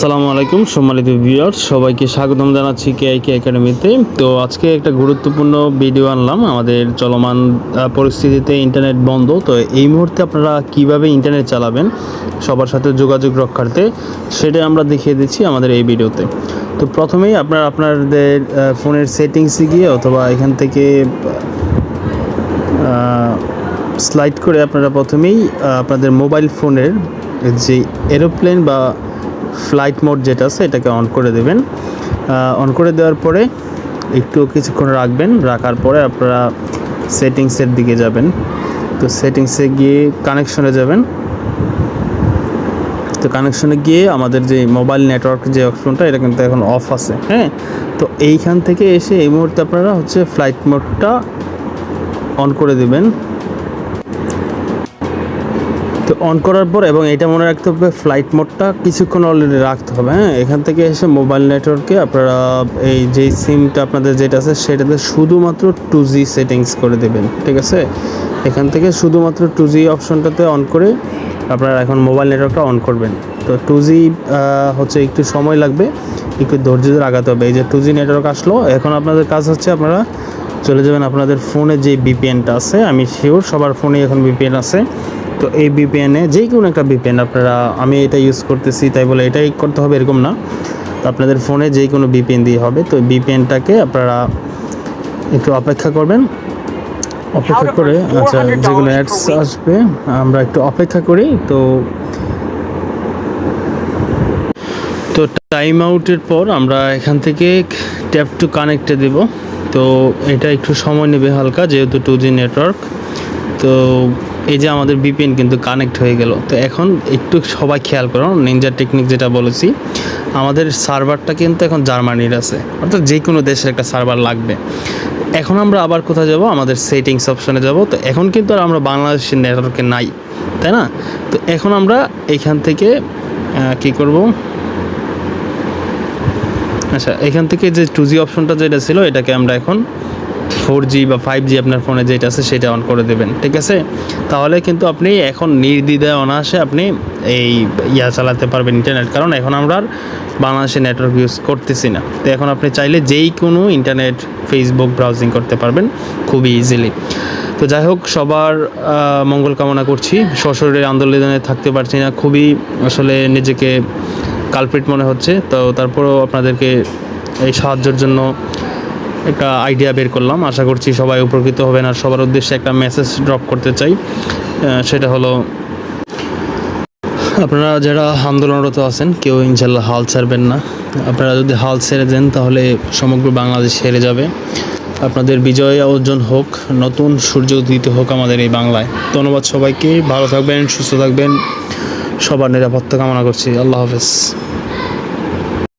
আসসালামু আলাইকুম, সম্মানিত ভিউয়ার্স, সবাইকে স্বাগতম জানাচ্ছি কে আই কে একাডেমিতে তো আজকে একটা গুরুত্বপূর্ণ ভিডিও আনলাম, আমাদের চলমান পরিস্থিতিতে ইন্টারনেট বন্ধ, তো এই মুহূর্তে আপনারা কীভাবে ইন্টারনেট চালাবেন, সবার সাথে যোগাযোগ রক্ষার্থে, সেটা আমরা দেখিয়ে দিচ্ছি আমাদের এই ভিডিওতে। তো প্রথমেই আপনার, আপনাদের ফোনের সেটিংসে গিয়ে অথবা এখান থেকে স্লাইড করে আপনারা প্রথমেই আপনাদের মোবাইল ফোনের যে এরোপ্লেন বা ফ্লাইট মোড যেটা আছে, এটাকে অন করে দেবেন। অন করে দেওয়ার পরে একটু কিছুক্ষণ রাখবেন, রাখার পরে আপনারা সেটিংসের দিকে যাবেন। তো সেটিংসে গিয়ে কানেকশনে যাবেন। তো কানেকশনে গিয়ে আমাদের যে মোবাইল নেটওয়ার্ক যে অপশনটা এটা কিন্তু এখন অফ আছে হ্যাঁ? তো এইখান থেকে এসে এই মুহূর্তে আপনারা হচ্ছে ফ্লাইট মোডটা অন করে দিবেন। অন করার পর এবং এটা মনে রাখতে হবে ফ্লাইট মোডটা কিছুক্ষণ অলরেডি রাখতে হবে হ্যাঁ? এখান থেকে এসে মোবাইল নেটওয়ার্কে আপনারা এই যে সিমটা আপনাদের যেটা আছে সেটাতে শুধুমাত্র টু জি সেটিংস করে দেবেন, ঠিক আছে? এখান থেকে শুধুমাত্র টু জি অপশনটাতে অন করে আপনারা এখন মোবাইল নেটওয়ার্কটা অন করবেন। তো টু জি হচ্ছে একটু সময় লাগবে, একটু ধৈর্য ধরে আগাতে হবে। এই যে টু জি নেটওয়ার্ক আসলো, এখন আপনাদের কাজ হচ্ছে আপনারা চলে যাবেন আপনাদের ফোনে যে বিপিএনটা আছে, আমি শিওর সবার ফোনে এখন বিপিএন আছে। তো এই বিপিএনে যেই কোনো একটা বিপিএন আপনারা আমি এটা ইউজ করতেছি তাই বলে এটাই করতে হবে এরকম না। তো আপনাদের ফোনে যেই কোনো বিপিএন দিয়ে হবে তো বিপিএনটাকে আপনারা একটু অপেক্ষা করবেন। অপেক্ষা করে আচ্ছা যেগুলো অ্যাডস আসবে আমরা একটু অপেক্ষা করি তো তো টাইম আউটের পর আমরা এখান থেকে ট্যাপ টু কানেক্টে দেব। তো এটা একটু সময় নেবে হালকা যেহেতু টু জি নেটওয়ার্ক তো এই যে আমাদের বিপিএন কিন্তু কানেক্ট হয়ে গেল। তো এখন একটু সবাই খেয়াল করো নিনজা টেকনিক যেটা বলেছি, আমাদের সার্ভারটা কিন্তু এখন জার্মানির আছে। অর্থাৎ যে কোনো দেশের একটা সার্ভার লাগবে। এখন আমরা আবার কোথায় যাব? আমাদের সেটিংস অপশনে যাব। তো এখন কিন্তু আর আমরা বাংলাদেশের নেটওয়ার্কে নাই, তাই না? তো এখন আমরা এখান থেকে কি করব? আচ্ছা এখান থেকে যে টু জি অপশনটা যেটা ছিল, এটাকে আমরা এখন ফোর জি বা ফাইভ জি আপনার ফোনে যেটা আছে সেটা অন করে দেবেন, ঠিক আছে? তাহলে কিন্তু আপনি এখন নির্দ্বিধায় অনায়াসে আপনি এই ইয়া চালাতে পারবেন ইন্টারনেট কারণ এখন আমরা আর বাংলাদেশে নেটওয়ার্ক ইউজ করতেছি না। তো এখন আপনি চাইলে যেই কোনো ইন্টারনেট ফেসবুক ব্রাউজিং করতে পারবেন খুবই ইজিলি তো যাই হোক, সবার মঙ্গল কামনা করছি। সশরীরে আন্দোলনে থাকতে পারছি না, খুবই আসলে নিজেকে কালপ্রিট মনে হচ্ছে। তো তারপরেও আপনাদেরকে এই সাহায্যের জন্য একটা আইডিয়া বের করলাম। আশা করছি সবাই উপকৃত হবেন আর সবার উদ্দেশ্যে একটা মেসেজ ড্রপ করতে চাই। সেটা হলো, আপনারা যারা আন্দোলনরত আছেন, কেউ ইনশাল্লাহ হাল ছাড়বেন না। আপনারা যদি হাল ছেড়ে দেন, তাহলে সমগ্র বাংলাদেশ হেরে যাবে। আপনাদের বিজয় অর্জন হোক, নতুন সূর্য উদিত হোক আমাদের এই বাংলায়। ধন্যবাদ সবাইকে, ভালো থাকবেন, সুস্থ থাকবেন। সবার নিরাপত্তা কামনা করছি। আল্লাহ হাফেজ।